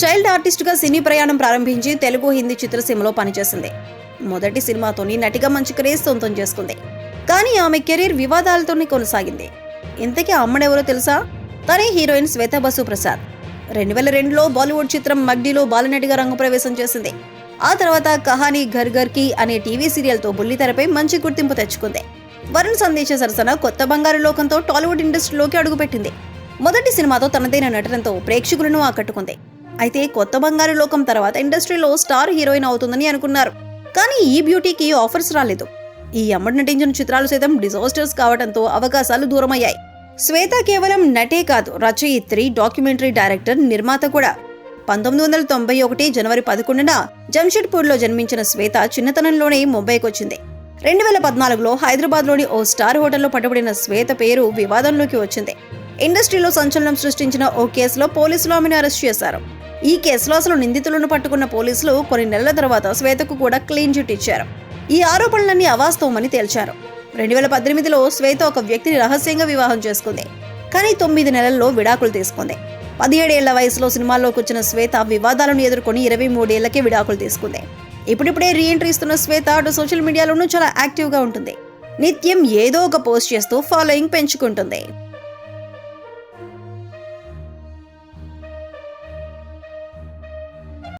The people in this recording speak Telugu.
చైల్డ్ ఆర్టిస్ట్గా సినీ ప్రయాణం ప్రారంభించి తెలుగు హిందీ చిత్రసీమలో పనిచేసింది. మొదటి సినిమాతోని నటిగా మంచి క్రేజ్ సొంతం చేసుకుంది. కానీ ఆమె కెరీర్ వివాదాలతోనే కొనసాగింది. ఇంతకీ అమ్మడెవరో తెలుసా? తనే హీరోయిన్ శ్వేత బసు ప్రసాద్. రెండు వేల రెండులో బాలీవుడ్ చిత్రం మగ్డీలో బాలనటిగా రంగప్రవేశం చేసింది. ఆ తర్వాత కహానీ ఘర్ ఘర్కి అనే టీవీ సీరియల్తో బుల్లితెరపై మంచి గుర్తింపు తెచ్చుకుంది. వరుణ్ సందేశ సరసన కొత్త బంగారు లోకంతో టాలీవుడ్ ఇండస్ట్రీలోకి అడుగుపెట్టింది. మొదటి సినిమాతో తనదైన నటనతో ప్రేక్షకులను ఆకట్టుకుంది. అయితే కొత్త బంగారు లోకం తర్వాత ఇండస్ట్రీలో స్టార్ హీరోయిన్ అవుతుందని అనుకున్నారు. కానీ ఈ బ్యూటీకి ఆఫర్స్ రాలేదు. ఈ అమ్మడి నటించిన చిత్రాలు సైతం డిజాస్టర్స్ కావడంతో అవకాశాలు దూరమయ్యాయి. శ్వేత కేవలం నటే కాదు రచయిత్రి డాక్యుమెంటరీ డైరెక్టర్ నిర్మాత కూడా. పంతొమ్మిది వందల తొంభై ఒకటి జనవరి పదకొండున జంషెడ్పూర్లో జన్మించిన శ్వేత చిన్నతనంలోనే ముంబైకి వచ్చింది రెండు వేల పద్నాలుగులో హైదరాబాద్లోని ఓ స్టార్ హోటల్లో పట్టుబడిన శ్వేత పేరు వివాదంలోకి వచ్చింది. ఇండస్ట్రీలో సంచలనం సృష్టించిన ఓ కేసులో పోలీసులు ఆమెను అరెస్ట్ చేశారు. ఈ కేసులో అసలు నిందితులను పట్టుకున్న పోలీసులు కొన్ని నెలల తర్వాత శ్వేతకు కూడా క్లీన్ చిట్ ఇచ్చారు. ఈ ఆరోపణలన్నీ అవాస్తవమని తేల్చారు. రెండు వేల పద్దెనిమిదిలో శ్వేత ఒక వ్యక్తిని రహస్యంగా వివాహం చేసుకుంది. కానీ తొమ్మిది నెలల్లో విడాకులు తీసుకుంది. పదిహేడేళ్ళ వయసులో సినిమాల్లోకి వచ్చిన శ్వేత వివాదాలను ఎదుర్కొని ఇరవై మూడేళ్ళకే విడాకులు తీసుకుంది. ఇప్పుడిప్పుడే రీఎంట్రీ ఇస్తున్న శ్వేత అటు సోషల్ మీడియాలోనూ చాలా యాక్టివ్గా ఉంటుంది. నిత్యం ఏదో ఒక పోస్ట్ చేస్తూ ఫాలోయింగ్ పెంచుకుంటుంది.